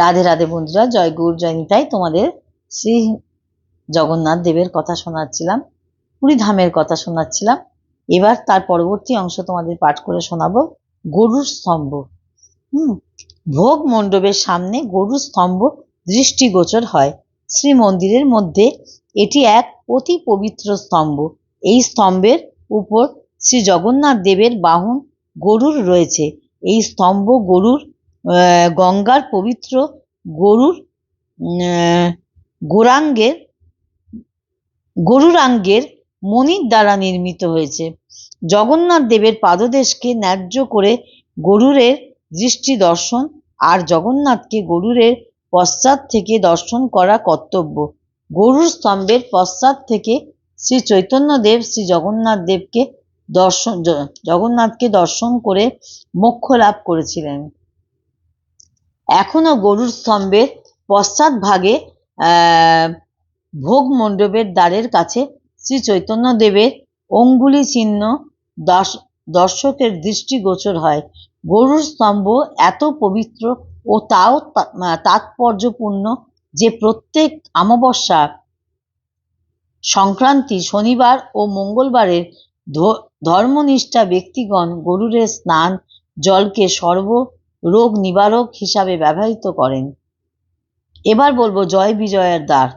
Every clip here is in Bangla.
রাধে রাধে বন্ধুরা, জয় গৌর, জয় নিতাই তোমাদের শ্রী জগন্নাথ দেবের কথা শোনাচ্ছিলাম, পুরী ধামের কথা শোনাচ্ছিলাম। এবার তার পরবর্তী অংশ তোমাদের পাঠ করে শোনাবো, গরুর স্তম্ভ। হুম, ভোগ মণ্ডপের সামনে গরুর স্তম্ভ দৃষ্টিগোচর হয়। শ্রী মন্দিরের মধ্যে এটি এক অতি পবিত্র স্তম্ভ। এই স্তম্ভের উপর শ্রী জগন্নাথ দেবের বাহন গরুর রয়েছে। এই স্তম্ভ গরুর গঙ্গার পবিত্র গরুর গোরাঙ্গের গরুরাঙ্গের মণির দ্বারা নির্মিত হয়েছে। জগন্নাথ দেবের পাদদেশকে ন্যায্য করে গরুরের দৃষ্টি দর্শন আর জগন্নাথকে গরুরের পশ্চাৎ থেকে দর্শন করা কর্তব্য। গরুর স্তম্ভের পশ্চাৎ থেকে শ্রী চৈতন্যদেব শ্রী জগন্নাথ দেবকে দর্শন জগন্নাথকে দর্শন করে মোক্ষ লাভ করেছিলেন। এখনও গরুর স্তম্ভের পশ্চাৎ ভাগে আহ, ভোগ মণ্ডপের দ্বারের কাছে শ্রী চৈতন্যদেবের অঙ্গুলি চিহ্ন দশ দর্শকের দৃষ্টিগোচর হয়। গরুর স্তম্ভ এত পবিত্র ও তাও তাৎপর্যপূর্ণ যে প্রত্যেক অমাবস্যা সংক্রান্তি শনিবার ও মঙ্গলবারের ধর্মনিষ্ঠা ব্যক্তিগণ গরুরের স্নান জলকে সর্ব রোগ নিবারক হিসাবে ব্যবহৃত করেন। এবার বলব জয় বিজয়ের দ্বার।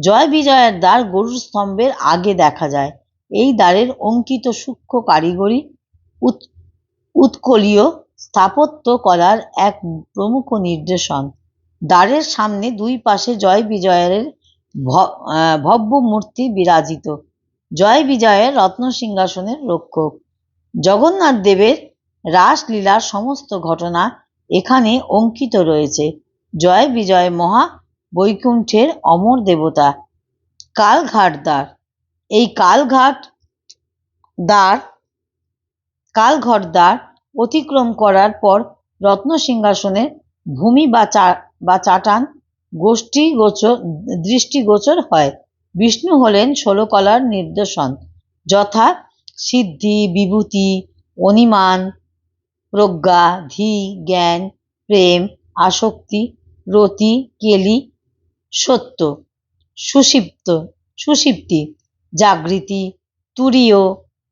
জয় বিজয়ের দ্বার গরুর স্তম্ভের আগে দেখা যায়। এই দ্বারের অঙ্কিত সূক্ষ্ম কারিগরি উৎ- উৎকলীয় স্থাপত্য কলার এক প্রমুখ নির্দেশন। দ্বারের সামনে দুই পাশে জয় বিজয়ের ভব্য মূর্তি বিরাজিত। জয় বিজয়ের রত্ন সিংহাসনের রক্ষক। জগন্নাথ দেবের রাসলীলার সমস্ত ঘটনা এখানে অঙ্কিত রয়েছে। জয় বিজয় মহা বৈকুণ্ঠের অমর দেবতা কালঘাট দ্বার এই কালঘাট দ্বার কালঘট দ্বার অতিক্রম করার পর রত্ন সিংহাসনের ভূমি বা চা- বা চাটান গোষ্ঠী গোচর দৃষ্টিগোচর হয়। বিষ্ণু হলেন ষোলকলার নির্দেশন যথা সিদ্ধি, বিভূতি, অনিমান প্রজ্ঞা, ধী, জ্ঞান, প্রেম, আসক্তি, রতি, কেলি, সত্য, সুষিপ্ত, সুষিপ্তি, জাগৃতি, তুরীয়,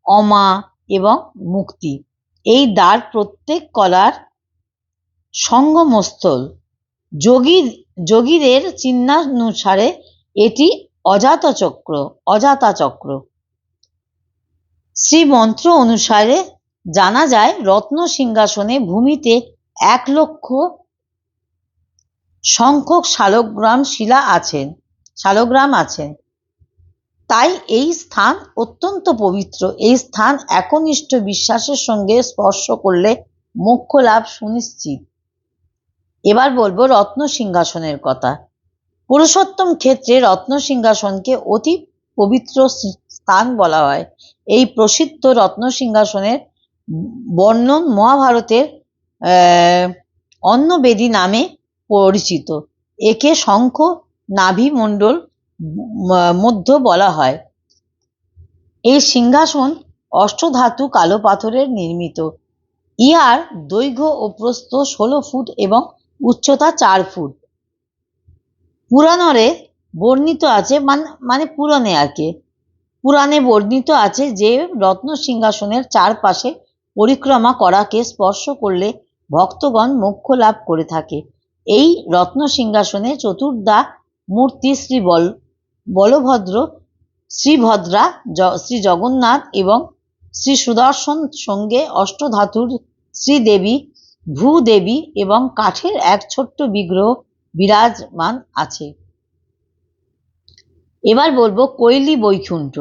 অমা এবং মুক্তি। এই দ্বার প্রত্যেক কলার সঙ্গমস্থল। যোগী যোগীদের চিহ্নানুসারে এটি অজাত চক্র অজাতা চক্র শ্রীমন্ত্র অনুসারে জানা যায়, রত্ন সিংহাসনে ভূমিতে এক লক্ষ সংখ্যক শালগ্রাম শিলা আছেন, শালগ্রাম আছেন। তাই এই স্থান অত্যন্ত পবিত্র। এই স্থান একনিষ্ঠ বিশ্বাসের সঙ্গে স্পর্শ করলে মোক্ষ লাভ সুনিশ্চিত। এবার বলব রত্ন সিংহাসনের কথা। পুরুষোত্তম ক্ষেত্রে রত্ন সিংহাসনকে অতি পবিত্র স্থান বলা হয়। এই প্রসিদ্ধ রত্ন সিংহাসনের বর্ণন মহাভারতের অন্নবেদী নামে পরিচিত। একে শঙ্খ নাভি মণ্ডল মধ্য বলা হয়। এই সিংহাসন অষ্টধাতু কালো পাথরের নির্মিত। ইহার দৈর্ঘ্য ও প্রস্থ ষোলো ফুট এবং উচ্চতা চার ফুট। পুরাণরে বর্ণিত আছে, মান- মানে পুরাণে আর কি। পুরাণে বর্ণিত আছে যে রত্ন সিংহাসনের চারপাশে পরিক্রমা করাকে স্পর্শ করলে ভক্তগণ মোক্ষ লাভ করে থাকে। এই রত্ন সিংহাসনে চতুর্দা মূর্তি শ্রী বল, বলভদ্র, শ্রীভদ্রা শ্রী জগন্নাথ এবং শ্রী সুদর্শন সঙ্গে অষ্টধাতুর শ্রীদেবী, ভূদেবী এবং কাঠের এক ছোট্ট বিগ্রহ বিরাজমান আছে। এবার বলব কৈলি বৈকুণ্ঠ।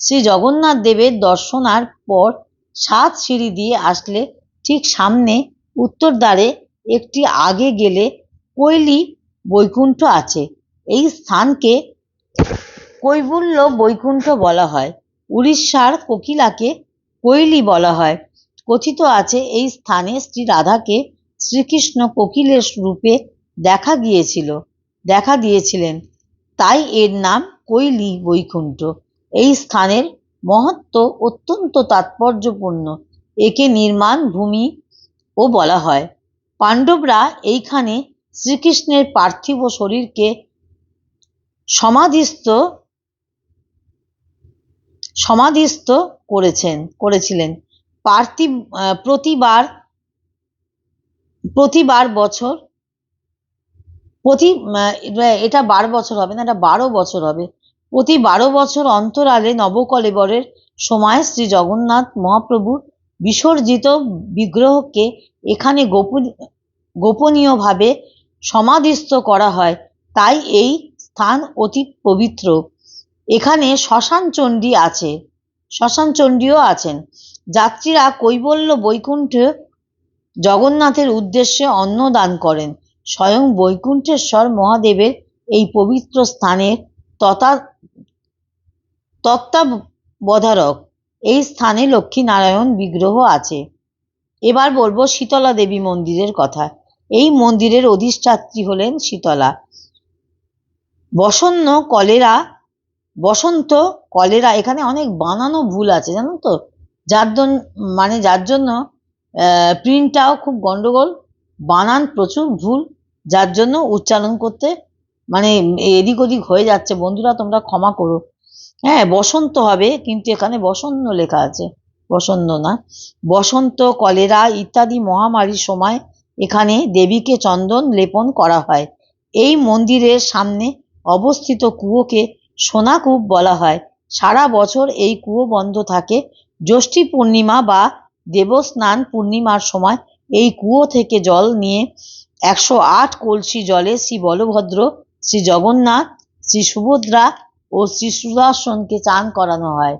শ্রী জগন্নাথ দেবের দর্শনার পর সাত সিঁড়ি দিয়ে আসলে ঠিক সামনে উত্তর দ্বারে একটি আগে গেলে কৈলি বৈকুণ্ঠ আছে। এই স্থানকে কৈবল্য বৈকুণ্ঠ বলা হয়। উড়িষ্যার কোকিলাকে কৈলি বলা হয়। কথিত আছে এই স্থানে শ্রী রাধাকে শ্রীকৃষ্ণ কোকিলের রূপে দেখা গিয়েছিল, দেখা দিয়েছিলেন। তাই এর নাম কৈলি বৈকুণ্ঠ। এই স্থানের মহত্ব অত্যন্ত তাৎপর্যপূর্ণ। একে নির্মাণ ভূমি ও বলা হয়। পাণ্ডবরা এইখানে শ্রীকৃষ্ণের পার্থিব শরীরকে সমাধিস্থ সমাধিস্থ করেছেন, করেছিলেন। পার্থিব প্রতিবার প্রতিবার বছর, প্রতি এটা বারো বছর হবে না, এটা বারো বছর হবে। প্রতি বারো বছর অন্তরালে নবকলেবরের সময় শ্রী জগন্নাথ মহাপ্রভুর বিসর্জিত বিগ্রহকে এখানে গোপন, গোপনীয়ভাবে সমাধিস্থ করা হয়। তাই এই স্থান অতি পবিত্র। এখানে শ্মশান চণ্ডী আছে। শ্মশান চণ্ডীও আছেন। যাত্রীরা কৈবল্য বৈকুণ্ঠ জগন্নাথের উদ্দেশ্যে অন্ন দান করেন। স্বয়ং বৈকুণ্ঠেশ্বর মহাদেবের এই পবিত্র স্থানের তথা তত্ত্বাবধারক। এই স্থানে লক্ষ্মীনারায়ণ বিগ্রহ আছে। এবার বলব শীতলা দেবী মন্দিরের কথা। এই মন্দিরের অধিষ্ঠাত্রী হলেন শীতলা। বসন্ন কলেরা, বসন্ত কলেরা, এখানে অনেক বানানো ভুল আছে, জানো তো? যার জন্য মানে যার জন্য প্রিন্টটাও খুব গন্ডগোল, বানান প্রচুর ভুল, যার জন্য উচ্চারণ করতে মানে এদিক ওদিক হয়ে যাচ্ছে। বন্ধুরা, তোমরা ক্ষমা করো। হ্যাঁ বসন্ত হবে, কিন্তু এখানে বসন্ত লেখা আছে, বসন্ত না। বসন্ত, কলেরা ইত্যাদি মহামারীর সময় এখানে দেবীকে চন্দন লেপন করা হয়। এই মন্দিরের সামনে অবস্থিত কুয়োকে সোনাকূপ বলা হয়। সারা বছর এই কুয়ো বন্ধ থাকে। জ্যৈষ্ঠী পূর্ণিমা বা দেবস্নান পূর্ণিমার সময় এই কুয়ো থেকে জল নিয়ে একশো আট কলসি জলে শ্রী বলভদ্র, শ্রী জগন্নাথ, শ্রী সুভদ্রা ও শ্রী সুদর্শনকে চান করানো হয়।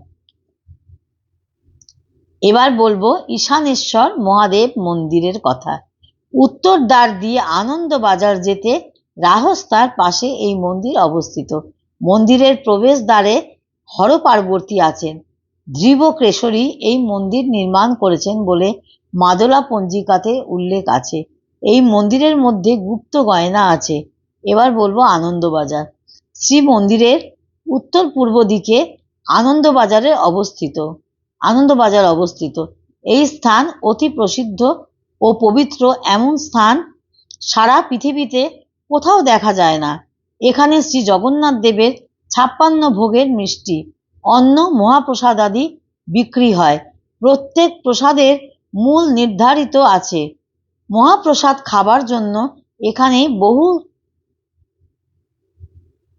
এবার বলব ঈশানেশ্বর মহাদেব মন্দিরের কথা। উত্তর দ্বার দিয়ে আনন্দ বাজার যেতে রাহস্তার পাশে এই মন্দির অবস্থিত। মন্দিরের প্রবেশদ্বারে হর পার্বতী আছেন। ধ্রুব কেশরী এই মন্দির নির্মাণ করেছেন বলে মাদলা পঞ্জিকাতে উল্লেখ আছে। এই মন্দিরের মধ্যে গুপ্ত গয়না আছে। এবার বলব আনন্দবাজার শ্রী মন্দিরের উত্তর পূর্ব দিকে আনন্দবাজারে অবস্থিত। আনন্দবাজার অবস্থিত। এই স্থান অতি প্রসিদ্ধ ও পবিত্র। এমন স্থান সারা পৃথিবীতে কোথাও দেখা যায় না। এখানে শ্রী জগন্নাথ দেবের ছাপ্পান্ন ভোগের মিষ্টি, অন্ন, মহাপ্রসাদ আদি বিক্রি হয়। প্রত্যেক প্রসাদের মূল নির্ধারিত আছে। মহাপ্রসাদ খাবার জন্য এখানে বহু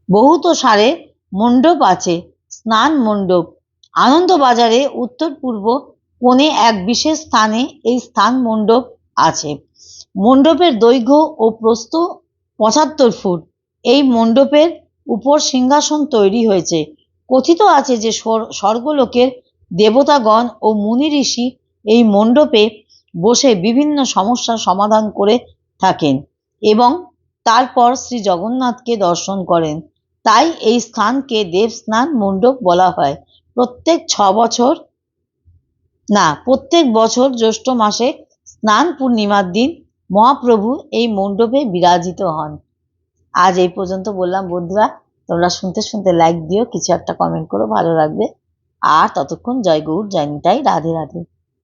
বহুত সারে মণ্ডপ আছে, স্নান মণ্ডপ। আনন্দবাজারে উত্তর পূর্ব কোণে এক বিশেষ স্থানে এই স্থান মণ্ডপ আছে। মণ্ডপের দৈর্ঘ্য ও প্রস্থ পঁচাত্তর ফুট। এই মণ্ডপের উপর সিংহাসন তৈরি হয়েছে। কথিত আছে যে স্বর- স্বর্গলোকের দেবতাগণ ও মুনি ঋষি এই মণ্ডপে বসে বিভিন্ন সমস্যার সমাধান করে থাকেন এবং তারপর শ্রী জগন্নাথকে দর্শন করেন। তাই এই স্থানকে দেবস্নান মণ্ডপ বলা হয়। প্রত্যেক ছ বছর, না, প্রত্যেক বছর জ্যৈষ্ঠ মাসে স্নান পূর্ণিমার দিন মহাপ্রভু এই মণ্ডপে বিরাজিত হন। আজ এই পর্যন্ত বললাম, বন্ধুরা, তোমরা শুনতে শুনতে লাইক দিও, কিছু একটা কমেন্ট করো, ভালো লাগবে। আর ততক্ষণ জয় গৌর, জয় নিতাই, রাধে রাধে।